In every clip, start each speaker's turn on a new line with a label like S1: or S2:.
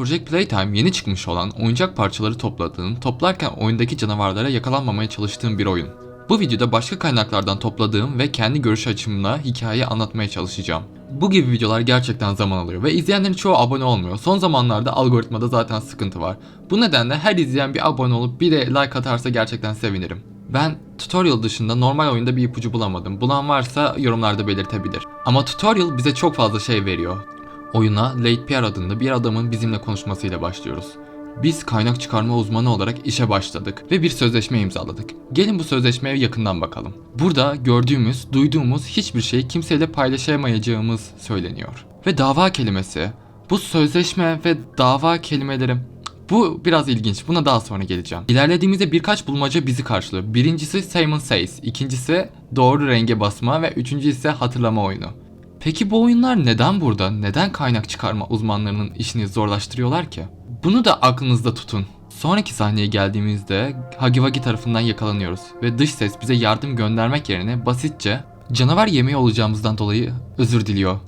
S1: Project Playtime yeni çıkmış olan oyuncak parçaları topladığın, toplarken oyundaki canavarlara yakalanmamaya çalıştığın bir oyun. Bu videoda başka kaynaklardan topladığım ve kendi görüş açımla hikayeyi anlatmaya çalışacağım. Bu gibi videolar gerçekten zaman alıyor ve izleyenlerin çoğu abone olmuyor. Son zamanlarda algoritmada zaten sıkıntı var. Bu nedenle her izleyen bir abone olup bir de like atarsa gerçekten sevinirim. Ben tutorial dışında normal oyunda bir ipucu bulamadım. Bulan varsa yorumlarda belirtebilir. Ama tutorial bize çok fazla şey veriyor. Oyuna Late Pierre adında bir adamın bizimle konuşmasıyla başlıyoruz. Biz kaynak çıkarma uzmanı olarak işe başladık ve bir sözleşme imzaladık. Gelin bu sözleşmeye yakından bakalım. Burada gördüğümüz, duyduğumuz hiçbir şeyi kimseyle paylaşamayacağımız söyleniyor. Ve dava kelimesi, bu sözleşme ve dava kelimeleri bu biraz ilginç. Buna daha sonra geleceğim. İlerlediğimizde birkaç bulmaca bizi karşılıyor. Birincisi Simon Says, ikincisi doğru renge basma ve üçüncü ise hatırlama oyunu. Peki bu oyunlar neden burada? Neden kaynak çıkarma uzmanlarının işini zorlaştırıyorlar ki? Bunu da aklınızda tutun. Sonraki sahneye geldiğimizde Hagiwagi tarafından yakalanıyoruz ve dış ses bize yardım göndermek yerine basitçe canavar yemeği olacağımızdan dolayı özür diliyor.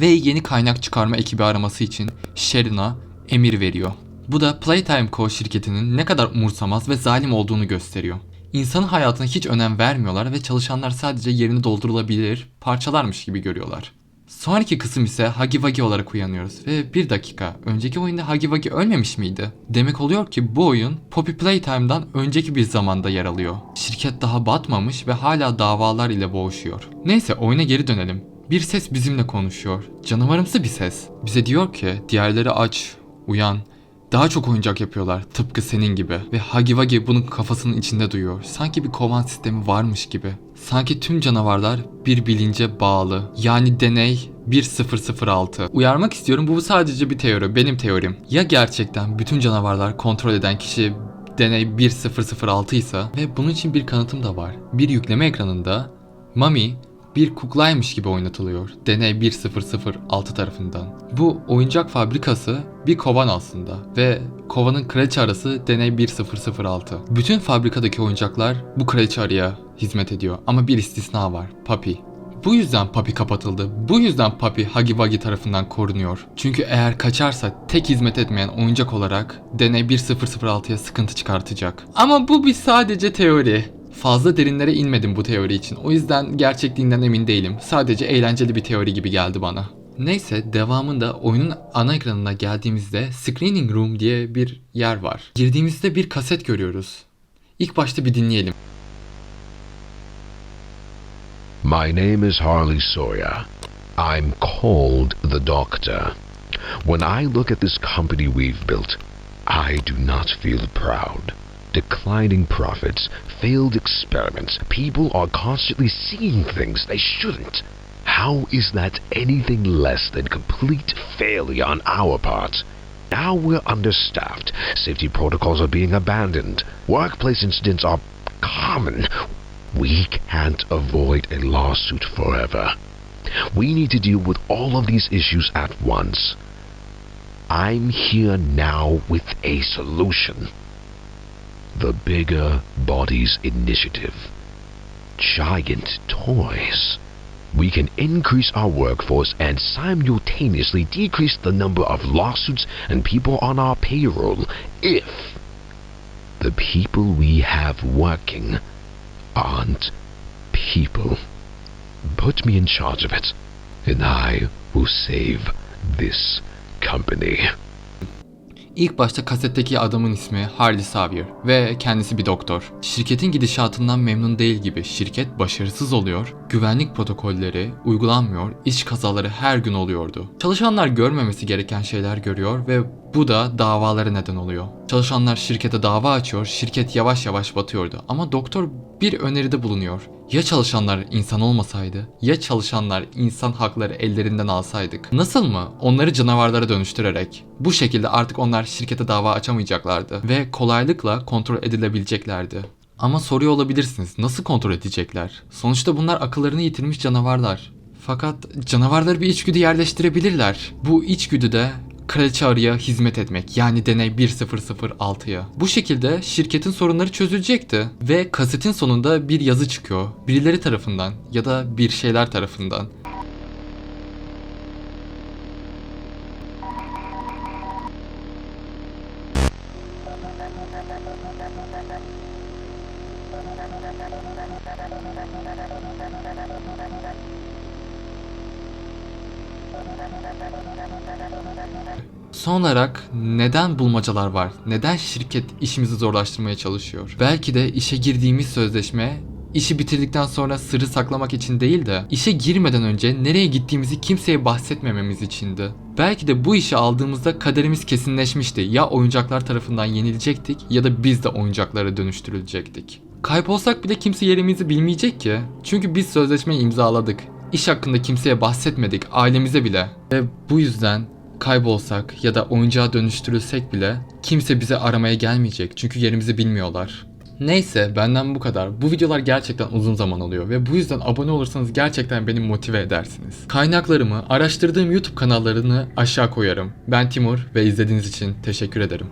S1: Ve yeni kaynak çıkarma ekibi araması için Sharon'a emir veriyor. Bu da Playtime Co şirketinin ne kadar umursamaz ve zalim olduğunu gösteriyor. İnsanın hayatına hiç önem vermiyorlar ve çalışanlar sadece yerini doldurulabilir parçalarmış gibi görüyorlar. Sonraki kısım ise Hagiwagi olarak uyanıyoruz ve bir dakika önceki oyunda Hagiwagi ölmemiş miydi? Demek oluyor ki bu oyun Poppy Playtime'dan önceki bir zamanda yer alıyor. Şirket daha batmamış ve hala davalar ile boğuşuyor. Neyse oyuna geri dönelim. Bir ses bizimle konuşuyor. Canavarımsı bir ses. Bize diyor ki diğerleri aç, uyan. Daha çok oyuncak yapıyorlar tıpkı senin gibi. Ve Hagiwagi bunun kafasının içinde duyuyor. Sanki bir kovan sistemi varmış gibi. Sanki tüm canavarlar bir bilince bağlı. Yani deney 1006. Uyarmak istiyorum bu sadece bir teori, benim teorim. Ya gerçekten bütün canavarlar kontrol eden kişi deney 1006 ise ve bunun için bir kanıtım da var. Bir yükleme ekranında Mami bir kuklaymış gibi oynatılıyor. Deney 1006 tarafından. Bu oyuncak fabrikası bir kovan aslında ve kovanın kraliçe arası deney 1006. Bütün fabrikadaki oyuncaklar bu kraliçe arıya hizmet ediyor ama bir istisna var. Papi. Bu yüzden Papi kapatıldı. Bu yüzden Papi Hagiwagi tarafından korunuyor. Çünkü eğer kaçarsa tek hizmet etmeyen oyuncak olarak deney 1006'ya sıkıntı çıkartacak. Ama bu bir sadece teori. Fazla derinlere inmedim bu teori için. O yüzden gerçekliğinden emin değilim. Sadece eğlenceli bir teori gibi geldi bana. Neyse devamında oyunun ana ekranına geldiğimizde Screening Room diye bir yer var. Girdiğimizde bir kaset görüyoruz. İlk başta bir dinleyelim.
S2: My name is Harley Sawyer. I'm called the Doctor. When I look at this company we've built, I do not feel proud. Declining profits, failed experiments, people are constantly seeing things they shouldn't. How is that anything less than complete failure on our part? Now we're understaffed, safety protocols are being abandoned, workplace incidents are common. We can't avoid a lawsuit forever. We need to deal with all of these issues at once. I'm here now with a solution. The Bigger Bodies Initiative. Giant toys. We can increase our workforce and simultaneously decrease the number of lawsuits and people on our payroll if the people we have working aren't people. Put me in charge of it, and I will save this company.
S1: İlk başta kasetteki adamın ismi Harley Xavier ve kendisi bir doktor. Şirketin gidişatından memnun değil gibi şirket başarısız oluyor, güvenlik protokolleri uygulanmıyor, iş kazaları her gün oluyordu. Çalışanlar görmemesi gereken şeyler görüyor ve bu da davalara neden oluyor. Çalışanlar şirkete dava açıyor, şirket yavaş yavaş batıyordu ama doktor bir öneride bulunuyor. Ya çalışanlar insan olmasaydı? Ya çalışanlar insan hakları ellerinden alsaydık? Nasıl mı? Onları canavarlara dönüştürerek. Bu şekilde artık onlar şirkete dava açamayacaklardı ve kolaylıkla kontrol edilebileceklerdi. Ama soruyor olabilirsiniz. Nasıl kontrol edecekler? Sonuçta bunlar akıllarını yitirmiş canavarlar. Fakat canavarları bir içgüdü yerleştirebilirler. Bu içgüdü de kraliçe arıya hizmet etmek yani deney 1006'ya. Bu şekilde şirketin sorunları çözülecekti ve kasetin sonunda bir yazı çıkıyor. Birileri tarafından ya da bir şeyler tarafından. Son olarak neden bulmacalar var? Neden şirket işimizi zorlaştırmaya çalışıyor? Belki de işe girdiğimiz sözleşme işi bitirdikten sonra sırrı saklamak için değil de işe girmeden önce nereye gittiğimizi kimseye bahsetmememiz içindi. Belki de bu işi aldığımızda kaderimiz kesinleşmişti. Ya oyuncaklar tarafından yenilecektik ya da biz de oyuncaklara dönüştürülecektik. Kaybolsak bile kimse yerimizi bilmeyecek ki. Çünkü biz sözleşmeyi imzaladık. İş hakkında kimseye bahsetmedik, ailemize bile. Ve bu yüzden kaybolsak ya da oyuncağa dönüştürülsek bile kimse bizi aramaya gelmeyecek çünkü yerimizi bilmiyorlar. Neyse benden bu kadar. Bu videolar gerçekten uzun zaman alıyor ve bu yüzden abone olursanız gerçekten beni motive edersiniz. Kaynaklarımı, araştırdığım YouTube kanallarını aşağı koyarım. Ben Timur ve izlediğiniz için teşekkür ederim.